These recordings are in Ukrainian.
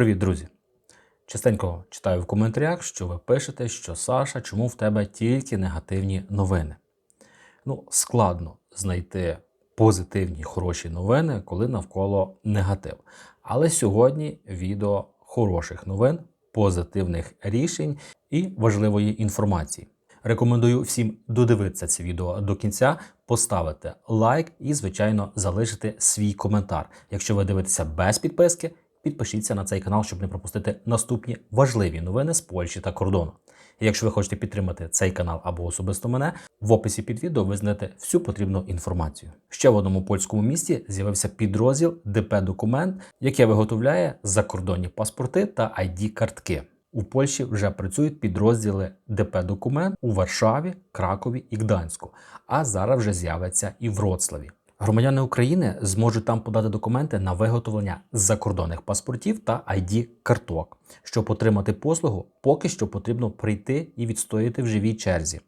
Привіт, друзі! Частенько читаю в коментарях, що ви пишете, що Саша, чому в тебе тільки негативні новини. Ну, складно знайти позитивні хороші новини, коли навколо негатив. Але сьогодні відео хороших новин, позитивних рішень і важливої інформації. Рекомендую всім додивитися це відео до кінця, поставити лайк і, звичайно, залишити свій коментар. Якщо ви дивитеся без підписки, підпишіться на цей канал, щоб не пропустити наступні важливі новини з Польщі та кордону. Якщо ви хочете підтримати цей канал або особисто мене, в описі під відео ви знайдете всю потрібну інформацію. Ще в одному польському місті з'явився підрозділ ДП Документ, яке виготовляє закордонні паспорти та id картки. У Польщі вже працюють підрозділи ДП Документ у Варшаві, Кракові і Гданську, а зараз вже з'явиться і в Вроцлаві. Громадяни України зможуть там подати документи на виготовлення закордонних паспортів та id карток. Щоб отримати послугу, поки що потрібно прийти і відстояти в живій черзі.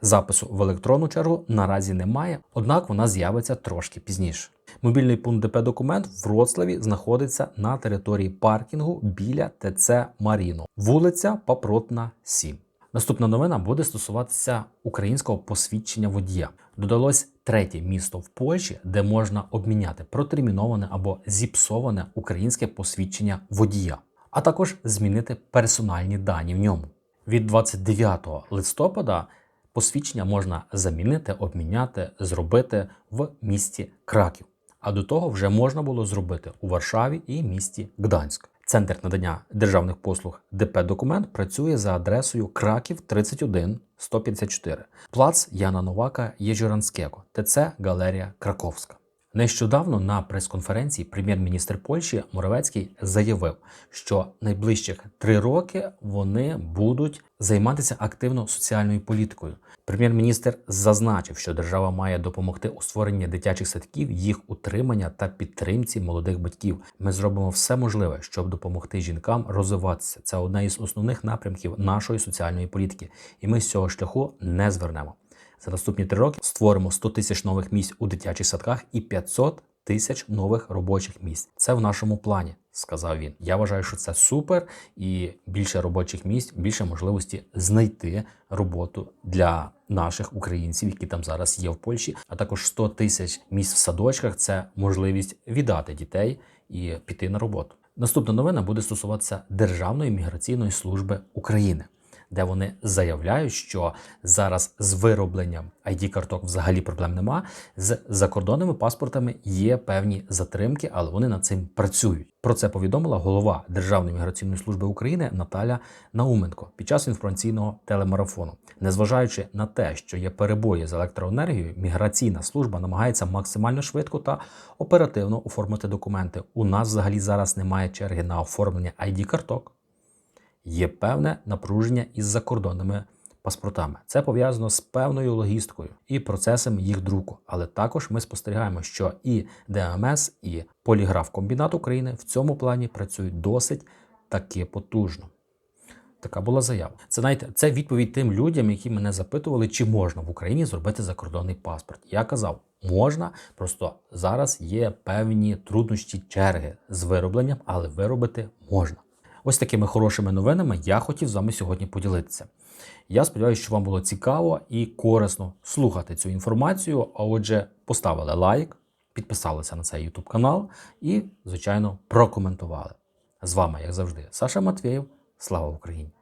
Запису в електронну чергу наразі немає, однак вона з'явиться трошки пізніше. Мобільний пункт ДП документ в Вроцлаві знаходиться на території паркінгу біля ТЦ Маріно, вулиця Папротна, 7. Наступна новина буде стосуватися українського посвідчення водія. Додалось третє місто в Польщі, де можна обміняти протерміноване або зіпсоване українське посвідчення водія, а також змінити персональні дані в ньому. Від 29 листопада посвідчення можна замінити, обміняти, зробити в місті Краків. А до того вже можна було зробити у Варшаві і місті Гданськ. Центр надання державних послуг ДП Документ працює за адресою Краків 31 154, плац Яна Новака Єжуранського, ТЦ Галерія Краковська. Нещодавно на прес-конференції прем'єр-міністр Польщі Моровецький заявив, що найближчих три роки вони будуть займатися активно соціальною політикою. Прем'єр-міністр зазначив, що держава має допомогти у створенні дитячих садків, їх утримання та підтримці молодих батьків. Ми зробимо все можливе, щоб допомогти жінкам розвиватися. Це одна із основних напрямків нашої соціальної політики, і ми з цього шляху не звернемо. За наступні три роки створимо 100 тисяч нових місць у дитячих садках і 500 тисяч нових робочих місць. Це в нашому плані, сказав він. Я вважаю, що це супер і більше робочих місць, більше можливості знайти роботу для наших українців, які там зараз є в Польщі. А також 100 тисяч місць в садочках це можливість віддати дітей і піти на роботу. Наступна новина буде стосуватися Державної міграційної служби України де вони заявляють, що зараз з виробленням id карток взагалі проблем нема. З закордонними паспортами є певні затримки, але вони над цим працюють. Про це повідомила голова Державної міграційної служби України Наталя Науменко під час інформаційного телемарафону. Незважаючи на те, що є перебої з електроенергією, міграційна служба намагається максимально швидко та оперативно оформити документи. У нас взагалі зараз немає черги на оформлення id карток є певне напруження із закордонними паспортами. Це пов'язано з певною логісткою і процесом їх друку. Але також ми спостерігаємо, що і ДМС, і поліграф комбінат України в цьому плані працюють досить таки потужно. Така була заява. Це знаєте, це відповідь тим людям, які мене запитували, чи можна в Україні зробити закордонний паспорт. Я казав, можна, просто зараз є певні труднощі черги з виробленням, але виробити можна. Ось такими хорошими новинами я хотів з вами сьогодні поділитися. Я сподіваюся, що вам було цікаво і корисно слухати цю інформацію. А отже, поставили лайк, підписалися на цей YouTube канал і, звичайно, прокоментували. З вами, як завжди, Саша Матвєєв. Слава Україні!